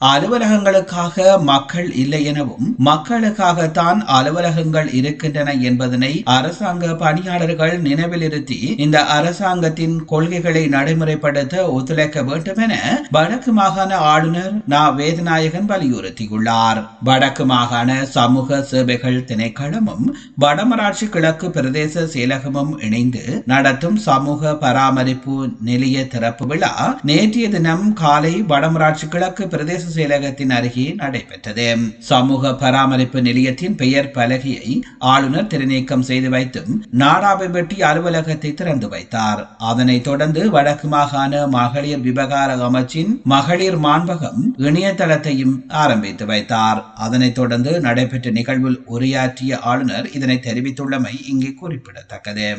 அலுவலகங்களுக்காக மக்கள் இல்லை எனவும் மக்களுக்காகத்தான் அலுவலகங்கள் இருக்கின்றன என்பதனை அரசாங்க பணியாளர்கள் நினைவிலிருத்தி இந்த அரசாங்கத்தின் கொள்கைகளை நடைமுறைப்படுத்த ஒத்துழைக்க வேண்டும் என வடக்கு மாகாண ஆளுநர் நா. வேதநாயகன் வலியுறுத்தியுள்ளார். வடக்கு மாகாண சமூக சேவைகள் திணைக்களமும் வடமராட்சி கிழக்கு பிரதேச செயலகமும் இணைந்து நடத்தும் சமூக பராமரிப்பு நிலைய திறப்பு விழா நேற்றைய தினம் காலை வடமராட்சி கிழக்கு பிரதேச செயலகத்தின் அருகே நடைபெற்றது. சமூக பராமரிப்பு நிலையத்தின் பெயர் பலகையை ஆளுநர் திருநீக்கம் செய்து வைத்தும் நாடாவை அலுவலகத்தை திறந்து வைத்தார். அதனைத் தொடர்ந்து வடக்கு மாகாண மகளிர் விவகார அமைச்சின் மகளிர் மாண்பகம் இணையதளத்தையும் ஆரம்பித்து வைத்தார். அதனைத் தொடர்ந்து நடைபெற்ற நிகழ்வில் உரையாற்றிய ஆளுநர் இதனை தெரிவித்துள்ளமை இங்கே குறிப்பிடத்தக்கது.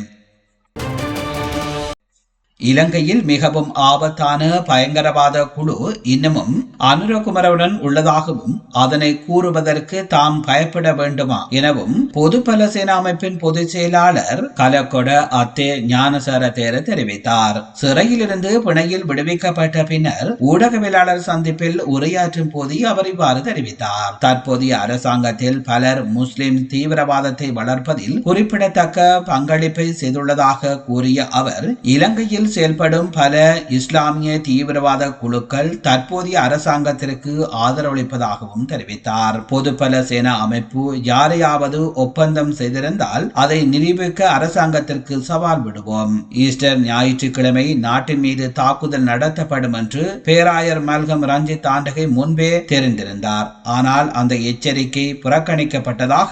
இலங்கையில் மிகவும் ஆபத்தான பயங்கரவாத குழு இன்னமும் அனுரகுமரவுடன் உள்ளதாகவும் அதனை கூறுவதற்கு தாம் பயப்பட வேண்டுமா எனவும் பொதுபல சேனா அமைப்பின் பொதுச் செயலாளர் கலக்கொட அத்தே ஞானசர தேர தெரிவித்தார். சிறையிலிருந்து பிணையில் விடுவிக்கப்பட்ட பின்னர் ஊடகவியலாளர் சந்திப்பில் உரையாற்றும் போது அவர் இவ்வாறு தெரிவித்தார். தற்போதைய அரசாங்கத்தில் பலர் முஸ்லிம் தீவிரவாதத்தை வளர்ப்பதில் குறிப்பிடத்தக்க பங்களிப்பை செய்துள்ளதாக கூறிய அவர் இலங்கையில் செயல்படும் பல இஸ்லாமிய தீவிரவாத குழுக்கள் தற்போதைய அரசாங்கத்திற்கு ஆதரவளிப்பதாகவும் தெரிவித்தார். பொதுப்பல சேனா அமைப்பு யாரையாவது ஒப்பந்தம் செய்திருந்தால் அதை நிரூபிக்க அரசாங்கத்திற்கு சவால் விடுவோம். ஈஸ்டர் ஞாயிற்றுக்கிழமை நாட்டின் மீது தாக்குதல் நடத்தப்படும் என்று பேராயர் மல்கம் ரஞ்சித் ஆண்டகை முன்பே தெரிந்திருந்தார். ஆனால் அந்த எச்சரிக்கை புறக்கணிக்கப்பட்டதாக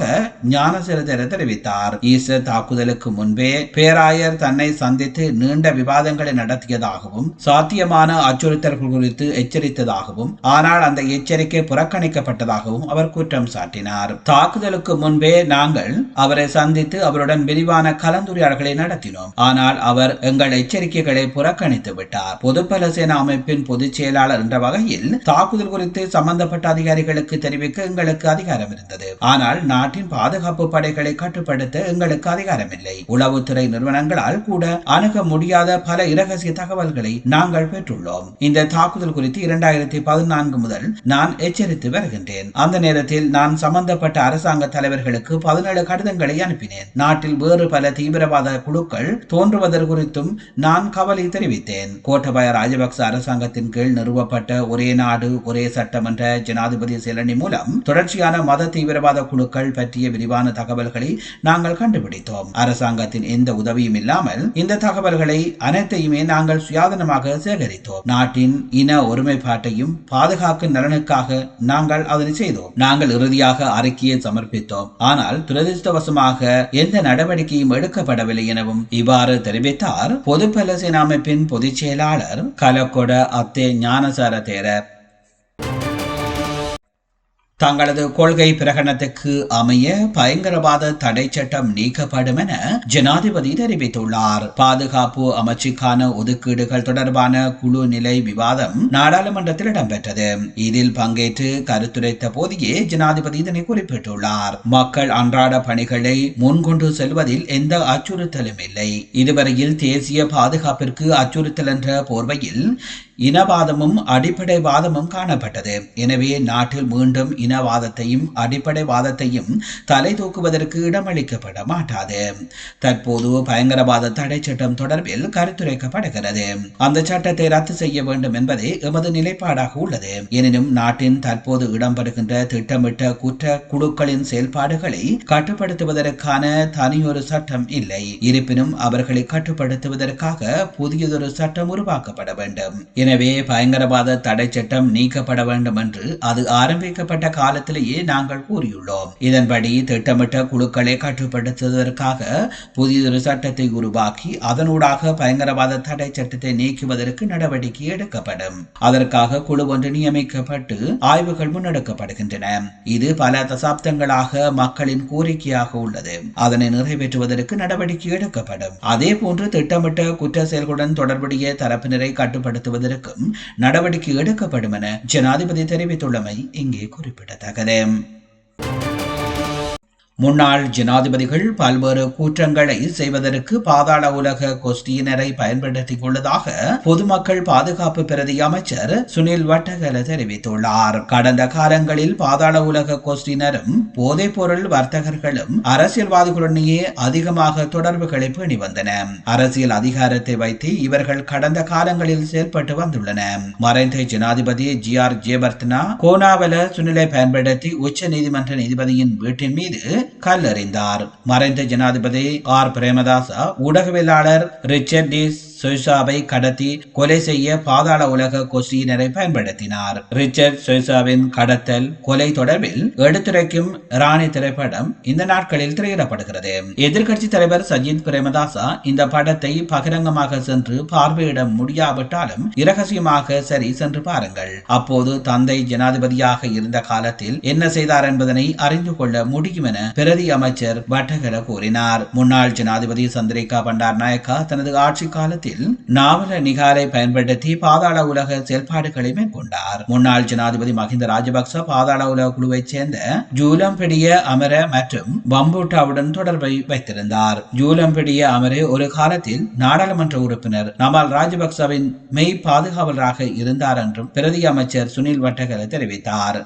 ஞானசிரதர் தெரிவித்தார். ஈஸ்டர் தாக்குதலுக்கு முன்பே பேராயர் தன்னை சந்தித்து நீண்ட விவாத விவாதங்களை நடத்தியதாகவும் சாத்தியமான அச்சுறுத்தல்கள் குறித்து எச்சரித்ததாகவும் ஆனால் அந்த எச்சரிக்கை புறக்கணிக்கப்பட்டதாகவும் அவர் குற்றம் சாட்டினார். தாக்குதலுக்கு முன்பே நாங்கள் அவரை சந்தித்து அவருடன் விரிவான கலந்துரையாடல்களை நடத்தினோம். ஆனால் அவர் எங்கள் எச்சரிக்கைகளை புறக்கணித்து விட்டார். பொதுப்பல சேனா அமைப்பின் பொதுச் செயலாளர் என்ற வகையில் தாக்குதல் குறித்து சம்பந்தப்பட்ட அதிகாரிகளுக்கு தெரிவிக்க எங்களுக்கு அதிகாரம் இருந்தது. ஆனால் நாட்டின் பாதுகாப்பு படைகளை கட்டுப்படுத்த எங்களுக்கு அதிகாரம் இல்லை உளவுத்துறை நிறுவனங்களால் கூட அணுக முடியாத பல இரகசிய தகவல்களை நாங்கள் பெற்றுள்ளோம். இந்த தாக்குதல் குறித்து இரண்டாயிரத்தி பதினான்கு முதல் நான் எச்சரித்து வருகின்றேன். அந்த நேரத்தில் நான் சம்பந்தப்பட்ட அரசாங்க தலைவர்களுக்கு பதினேழு கடிதங்களை அனுப்பினேன். நாட்டில் வேறு பல தீவிரவாத குழுக்கள் தோன்றுவதற்கு குறித்தும் நான் கவலை தெரிவித்தேன். கோட்டபாய ராஜபக்ச அரசாங்கத்தின் கீழ் நிறுவப்பட்ட ஒரே நாடு ஒரே சட்டமன்ற ஜனாதிபதி செயலணி மூலம் தொடர்ச்சியான மத தீவிரவாத குழுக்கள் பற்றிய விரிவான தகவல்களை நாங்கள் கண்டுபிடித்தோம். அரசாங்கத்தின் எந்த உதவியும் இல்லாமல் இந்த தகவல்களை அனை அனைத்தையுமே நாங்கள் சுயாதனமாக சேகரித்தோம். நாட்டின் இன ஒருமைப்பாட்டையும் பாதுகாக்கும் நலனுக்காக நாங்கள் அதனை செய்தோம். நாங்கள் இறுதியாக அறிக்கையை சமர்ப்பித்தோம். ஆனால் துரதிருஷ்டவசமாக எந்த நடவடிக்கையும் எடுக்கப்படவில்லை எனவும் இவ்வாறு தெரிவித்தார். பொதுப்பல சேனா அமைப்பின் பொதுச் செயலாளர் கலக்கொட அத்தே ஞானசார தேரர் தங்களது கொள்கை பிரகடனத்துக்கு அமைய பயங்கரவாத தடை சட்டம் நீக்கப்படும் என ஜனாதிபதி தெரிவித்துள்ளார். பாதுகாப்பு அமைச்சுக்கான ஒதுக்கீடுகள் தொடர்பான குழு நிலை விவாதம் நாடாளுமன்றத்தில் இடம்பெற்றது. இதில் பங்கேற்று கருத்துரைத்த போதையே ஜனாதிபதி இதனை குறிப்பிட்டுள்ளார். மக்கள் அன்றாட பணிகளை முன்கொண்டு செல்வதில் எந்த அச்சுறுத்தலும் இல்லை. இதுவரையில் தேசிய பாதுகாப்பிற்கு அச்சுறுத்தல் என்ற போர்வையில் இனவாதமும் அடிப்படைவாதமும் காணப்பட்டது. எனவே நாட்டில் மீண்டும் இனவாதத்தையும் அடிப்படைவாதத்தையும் தலை தூக்குவதற்கு இடமளிக்கப்பட மாட்டாது. தற்போது பயங்கரவாத தடை சட்டம் தொடர்பில் கருத்துரைக்கப்படுகிறது. அந்த சட்டத்தை ரத்து செய்ய வேண்டும் என்பதே எமது நிலைப்பாடாக உள்ளது. எனினும் நாட்டின் தற்போது இடம்பெறுகின்ற திட்டமிட்ட குற்ற குழுக்களின் செயல்பாடுகளை கட்டுப்படுத்துவதற்கான தனியொரு சட்டம் இல்லை. இருப்பினும் அவர்களை கட்டுப்படுத்துவதற்காக புதியதொரு சட்டம் உருவாக்கப்பட வேண்டும். எனவே பயங்கரவாத தடை சட்டம் நீக்கப்பட வேண்டும் என்று அது ஆரம்பிக்கப்பட்ட காலத்திலேயே நாங்கள் கூறியுள்ளோம். இதன்படி திட்டமிட்ட குழுக்களை கட்டுப்படுத்துவதற்காக புதியதொரு சட்டத்தை உருவாக்கி அதனூடாக பயங்கரவாத தடை சட்டத்தை நீக்குவதற்கு நடவடிக்கை எடுக்கப்படும். அதற்காக குழு ஒன்று நியமிக்கப்பட்டு ஆய்வுகள் முன்னெடுக்கப்படுகின்றன. இது பல தசாப்தங்களாக மக்களின் கோரிக்கையாக உள்ளது. அதனை நிறைவேற்றுவதற்கு நடவடிக்கை எடுக்கப்படும். அதே போன்று திட்டமிட்ட குற்ற செயல்களுடன் தொடர்புடைய தரப்பினரை கட்டுப்படுத்துவதற்கு கூறுவதற்கும் நடவடிக்கை எடுக்கப்படும் என ஜனாதிபதி தெரிவித்துள்ளமை இங்கே குறிப்பிடத்தக்கது. முன்னாள் ஜனாதிபதிகள் பல்வேறு கூற்றங்களை செய்வதற்கு பாதாள உலக கோஷ்டியினரை பயன்படுத்திக் கொள்ளதாக பொதுமக்கள் பாதுகாப்பு பிரதி அமைச்சர் சுனில் வட்டகல தெரிவித்துள்ளார். கடந்த காலங்களில் பாதாள உலக கோஷ்டியினரும் போதைப் பொருள் வர்த்தகர்களும் அரசியல்வாதிகளுடனேயே அதிகமாக தொடர்புகளை பேணி வந்தன. அரசியல் அதிகாரத்தை வைத்து இவர்கள் கடந்த காலங்களில் செயல்பட்டு வந்துள்ளன. மறைந்த ஜனாதிபதி ஜி ஆர் ஜெயவர்த்தனா கோனாவல சுனிலை பயன்படுத்தி உச்ச நீதிமன்ற நீதிபதியின் வீட்டின் மீது கல்லறிந்தார். மறைந்த ஜனாதிபதி ஆர். பிரேமதாசா ஊடகவியலாளர் ரிச்சர்ட் டிஸ் சுயசாவை கடத்தி கொலை செய்ய பாதாள உலக கொசியினரை பயன்படுத்தினார். ரிச்சர்ட் சுயசாவின் கடத்தல் கொலை தொடர்பில் எடுத்துரைக்கும் ராணி திரைப்படம் இந்த நாட்களில் திரையிடப்படுகிறது. எதிர்கட்சி தலைவர் சஜித் பிரேமதாசா இந்த படத்தை பகிரங்கமாக சென்று பார்வையிட முடியாவிட்டாலும் இரகசியமாக சரி சென்று பாருங்கள். அப்போது தந்தை ஜனாதிபதியாக இருந்த காலத்தில் என்ன செய்தார் என்பதனை அறிந்து கொள்ள முடியும் என பிரதி அமைச்சர் வட்டகர கூறினார். முன்னாள் ஜனாதிபதி சந்திரிகா பண்டார் நாயக்கா தனது ஆட்சி காலத்தில் நாவல நிகாலை பயன்படுத்தி பாதாள உலக செயல்பாடுகளை மேற்கொண்டார். முன்னாள் ஜனாதிபதி மஹிந்த ராஜபக்ச பாதாள உலக குழுவைச் சேர்ந்த ஜூலம்பிடிய அமர மற்றும் பம்பூட்டாவுடன் தொடர்பை வைத்திருந்தார். ஜூலம்பிடிய அமரே ஒரு காலத்தில் நாடாளுமன்ற உறுப்பினர். நமால் ராஜபக்சவின் மெய் பாதுகாவலராக இருந்தார் என்றும் பிரதி அமைச்சர் சுனில் வட்டகர தெரிவித்தார்.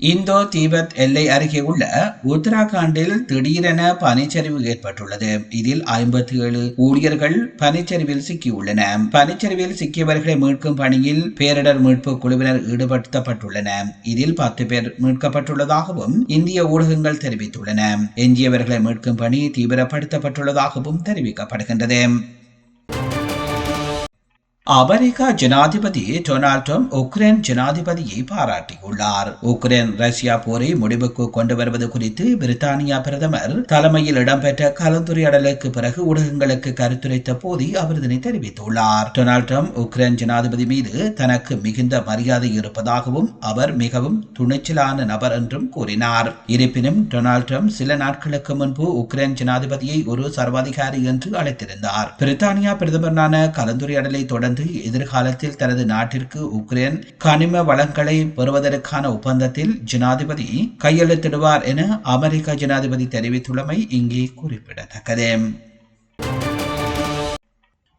இந்தோ தீபத் எல்லை அருகே உள்ள உத்தராகண்டில் திடீரென பனிச்சரிவு ஏற்பட்டுள்ளது. இதில் ஐம்பத்தி ஏழு ஊழியர்கள் பனிச்சரிவில் சிக்கியுள்ளன. பனிச்சரிவில் சிக்கியவர்களை மீட்கும் பணியில் பேரிடர் மீட்பு குழுவினர் ஈடுபடுத்தப்பட்டுள்ளன. இதில் பத்து பேர் மீட்கப்பட்டுள்ளதாகவும் இந்திய ஊடகங்கள் தெரிவித்துள்ளன. எஞ்சியவர்களை மீட்கும் பணி தீவிரப்படுத்தப்பட்டுள்ளதாகவும் தெரிவிக்கப்படுகின்றது. அமெரிக்கா ஜனாதிபதி டொனால்ட் ட்ரம்ப் உக்ரைன் ஜனாதிபதியை பாராட்டியுள்ளார். உக்ரைன் ரஷ்யா போரை முடிவுக்கு கொண்டு வருவது குறித்து பிரித்தானியா பிரதமர் தலைமையில் இடம்பெற்ற கலந்துரையாடலுக்கு பிறகு ஊடகங்களுக்கு கருத்துரைத்த போது அவர் இதனை தெரிவித்துள்ளார். டொனால்ட் ட்ரம்ப் உக்ரைன் ஜனாதிபதி மீது தனக்கு மிகுந்த மரியாதை இருப்பதாகவும் அவர் மிகவும் துணிச்சலான நபர் என்றும் கூறினார். இருப்பினும் டொனால்ட் ட்ரம்ப் சில நாட்களுக்கு முன்பு உக்ரைன் ஜனாதிபதியை ஒரு சர்வாதிகாரி என்று அழைத்திருந்தார். பிரித்தானியா பிரதமரான கலந்துரையாடலை தொடர்ந்து தொடர்ந்து எதிர்காலத்தில் தனது நாட்டிற்கு உக்ரைன் கனிம வளங்களை பெறுவதற்கான ஒப்பந்தத்தில் ஜனாதிபதி கையெழுத்திடுவார் என அமெரிக்க ஜனாதிபதி தெரிவித்துள்ளமை இங்கே குறிப்பிடத்தக்கது.